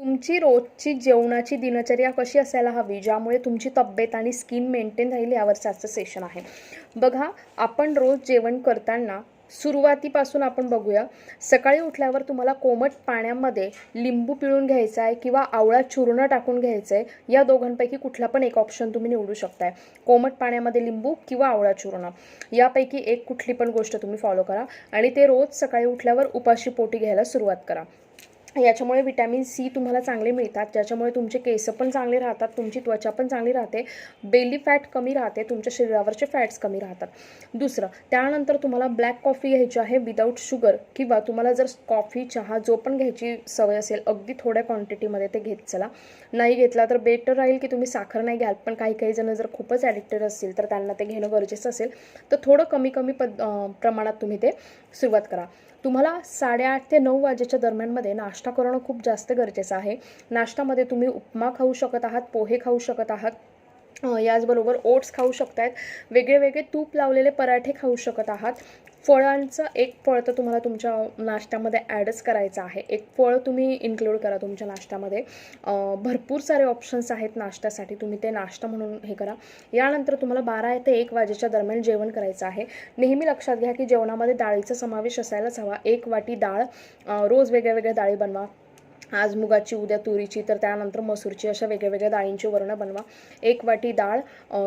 तुमची रोजची जेवणाची दिनचर्या कशी असायला हवी ज्यामुळे तुमची तब्येत आणि स्किन मेंटेन राहील यावरचं आजचं सेशन आहे. बघा आपण रोज जेवण करताना सुरुवातीपासून आपण बघूया सकाळी उठल्यावर तुम्हाला कोमट पाण्यामध्ये लिंबू पिळून घ्यायचा आहे किंवा आवळा चूर्ण टाकून घ्यायचं आहे या दोघांपैकी कुठला पण एक ऑप्शन तुम्ही निवडू शकताय. कोमट पाण्यामध्ये लिंबू किंवा आवळा चूर्ण यापैकी एक कुठली पण गोष्ट तुम्ही फॉलो करा आणि ते रोज सकाळी उठल्यावर उपाशी पोटी घ्यायला सुरुवात करा. याच्यामुळे विटॅमिन सी तुम्हाला चांगले मिळतात ज्याच्यामुळे तुमचे केस पण चांगले राहतात तुमची त्वचा पण चांगली राहते बेली फॅट कमी राहते तुमच्या शरीरावरचे फॅट्स कमी राहतात. दुसरं त्यानंतर तुम्हाला ब्लॅक कॉफी घ्यायची आहे विदाऊट शुगर किंवा तुम्हाला जर कॉफी चहा जो पण घ्यायची सवय असेल अगदी थोड्या क्वांटिटीमध्ये ते घेत चला. नाही घेतला तर बेटर राहील की तुम्ही साखर नाही घ्याल पण काही काही जण जर खूपच ॲडिक्टेड असतील तर त्यांना ते घेणं गरजेचं असेल तर थोडं कमी कमी पद प्रमाणात तुम्ही ते सुरुवात करा. तुम्हाला साडेआठ ते नऊ वाजेच्या दरम्यानमध्ये नाश्ता करणं खूप जास्त गरजेचं आहे. नाश्त्यामध्ये तुम्ही उपमा खाऊ शकत आहात पोहे खाऊ शकत आहात. याचबरोबर ओट्स खाऊ शकतायत. वेगळे वेगळे तूप लावलेले पराठे खाऊ शकत आहात. फळांचं एक फळ तर तुम्हाला तुमच्या नाश्त्यामध्ये ॲडच करायचं आहे. एक फळ तुम्ही इन्क्लूड करा तुमच्या नाश्त्यामध्ये. भरपूर सारे ऑप्शन्स आहेत नाश्त्यासाठी. तुम्ही ते नाश्ता म्हणून हे करा. यानंतर तुम्हाला बारा ते एक वाजेच्या दरम्यान जेवण करायचं आहे. नेहमी लक्षात घ्या की जेवणामध्ये डाळीचा समावेश असायलाच हवा. एक वाटी डाळ रोज वेगळ्या वेगळ्या डाळी बनवा. आज मुगाची उद्या तुरीची तर त्यानंतर मसूरची अशा वेगळ्या वेगळ्या डाळींची वर्ण बनवा. एक वाटी डाळ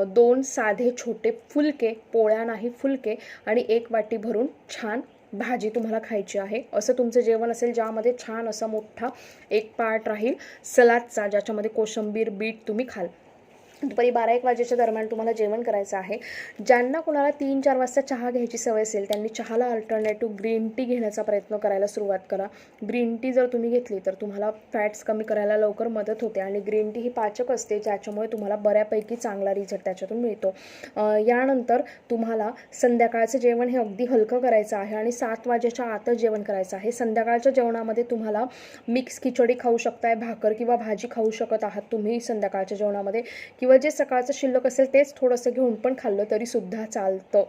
दोन साधे छोटे फुलके पोळ्या नाही फुलके आणि एक वाटी भरून छान भाजी तुम्हाला खायची आहे. असं तुमचं जेवण असेल ज्यामध्ये छान असा मोठा एक पार्ट राहील सलादचा ज्याच्यामध्ये कोशंबीर बीट तुम्ही खाल. दुपारी बारा एक वाजेच्या दरम्यान तुम्हाला जेवण करायचं आहे. ज्यांना कोणाला तीन चार वाजता चहा घ्यायची सवय असेल त्यांनी चहाला अल्टरनेटिव्ह ग्रीन टी घेण्याचा प्रयत्न करायला सुरुवात करा. ग्रीन टी जर तुम्ही घेतली तर तुम्हाला फॅट्स कमी करायला लवकर मदत होते आणि ग्रीन टी ही पाचक असते ज्याच्यामुळे तुम्हाला बऱ्यापैकी चांगला रिझल्ट त्याच्यातून मिळतो. यानंतर तुम्हाला संध्याकाळचं जेवण हे अगदी हलकं करायचं आहे आणि सात वाजेच्या आतच जेवण करायचं आहे. संध्याकाळच्या जेवणामध्ये तुम्हाला मिक्स खिचडी खाऊ शकताय भाकर किंवा भाजी खाऊ शकत आहात तुम्ही संध्याकाळच्या जेवणामध्ये किंवा जे सकाळचं शिल्लक असेल तेच थोडंसं घेऊन पण खाल्लं तरी सुद्धा चालतं.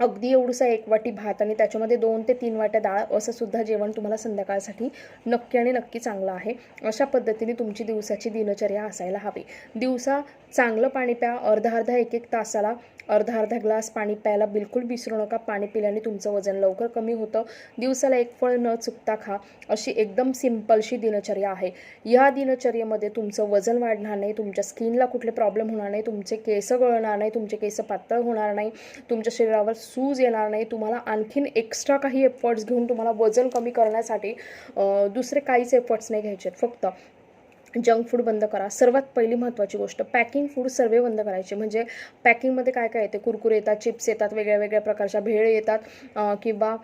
अगदी एवढंसं एक वाटी भात आणि त्याच्यामध्ये दोन ते तीन वाट्या डाळ असं सुद्धा जेवण तुम्हाला संध्याकाळसाठी नक्की आणि नक्की चांगलं आहे. अशा पद्धतीने तुमची दिवसाची दिनचर्या असायला हवी. दिवसा चांगलं पाणी प्या अर्धा अर्धा एक एक तासाला अर्धा अर्धा ग्लास पाणी प्यायला बिलकुल विसरू नका. पाणी पिल्याने तुमचं वजन लवकर कमी होतं. दिवसाला एक फळ न चुकता खा अशी एकदम सिम्पलशी दिनचर्या आहे. या दिनचर्येमध्ये तुमचं वजन वाढणार नाही तुमच्या स्किनला कुठले प्रॉब्लेम होणार नाही तुमचे केस गळणार नाही तुमचे केस पातळ होणार नाही तुमच्या शरीरावर सूज येणार नाही. तुम्हाला आणखीन एक्स्ट्रा काही एफर्ट्स घेऊन तुम्हाला वजन कमी करण्यासाठी दुसरे काहीच एफर्ट्स नाही घ्यायचे आहेत फक्त. जंक फूड बंद करा. सर्वात पहिली महत्त्वाची गोष्ट पॅकिंग फूड सर्व बंद करायचे. म्हणजे पॅकिंगमध्ये काय काय येते? कुरकुरे येतात चिप्स येतात वेगळ्या वेगळ्या प्रकारच्या भेळ येतात किंवा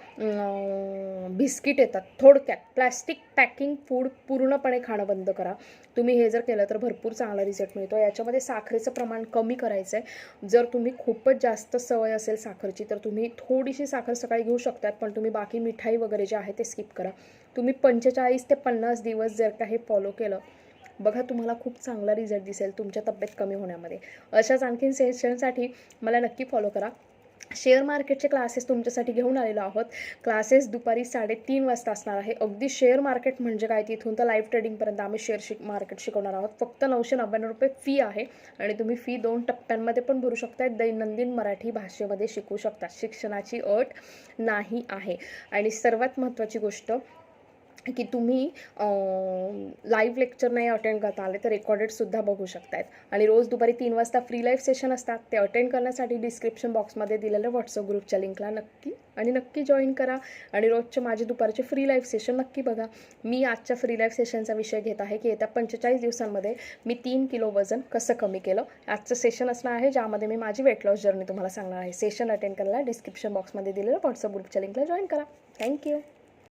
बिस्किट येतात. थोडक्यात प्लॅस्टिक पॅकिंग फूड पूर्णपणे खाणं बंद करा. तुम्ही हे जर केलं तर भरपूर चांगला रिझल्ट मिळतो. याच्यामध्ये साखरेचं प्रमाण कमी करायचं आहे जर तुम्ही खूपच जास्त सवय असेल साखरची तर तुम्ही थोडीशी साखर सकाळी घेऊ शकतात पण तुम्ही बाकी मिठाई वगैरे जे आहे ते स्किप करा. तुम्ही पंचेचाळीस ते पन्नास दिवस जर का हे फॉलो केलं बघा तुम्हाला खूप चांगला रिझल्ट दिसेल तुमच्या तब्येत कमी होण्यामध्ये. अशाच आणखीन सेशनसाठी मला नक्की फॉलो करा. शेअर मार्केटचे क्लासेस तुमच्यासाठी घेऊन आलेलो आहोत. क्लासेस दुपारी साडेतीन वाजता असणार आहे. अगदी शेअर मार्केट म्हणजे काय? तिथून तर लाईव्ह ट्रेडिंगपर्यंत आम्ही शेअर शिक मार्केट शिकवणार आहोत. फक्त नऊशे नव्याण्णव रुपये फी आहे. आणि तुम्ही फी दोन टप्प्यांमध्ये पण भरू शकता. दैनंदिन मराठी भाषेमध्ये शिकू शकता. शिक्षणाची अट नाही आहे. आणि सर्वात महत्त्वाची गोष्ट की तुम्ही लाईव्ह लेक्चर नाही अटेंड करता आले तर रेकॉर्डेडसुद्धा बघू शकतायत. आणि रोज दुपारी तीन वाजता फ्री लाईव्ह सेशन असतात. ते अटेंड करण्यासाठी डिस्क्रिप्शन बॉक्समध्ये दिलेल्या व्हॉट्सअप ग्रुपच्या लिंकला नक्की आणि नक्की जॉईन करा. आणि रोजचे माझे दुपारचे फ्री लाईव्ह सेशन नक्की बघा. मी आजच्या फ्री लाईव्ह सेशनचा विषय घेत आहे की येत्या पंचेचाळीस दिवसांमध्ये मी तीन किलो वजन कसं कमी केलं? आजचं सेशन असणार आहे ज्यामध्ये मी माझी वेट लॉस जर्नी तुम्हाला सांगणार आहे. सेशन अटेंड करायला डिस्क्रिप्शन बॉक्समध्ये दिलेलं व्हॉट्सअप ग्रुपच्या लिंकला जॉईन करा. थँक्यू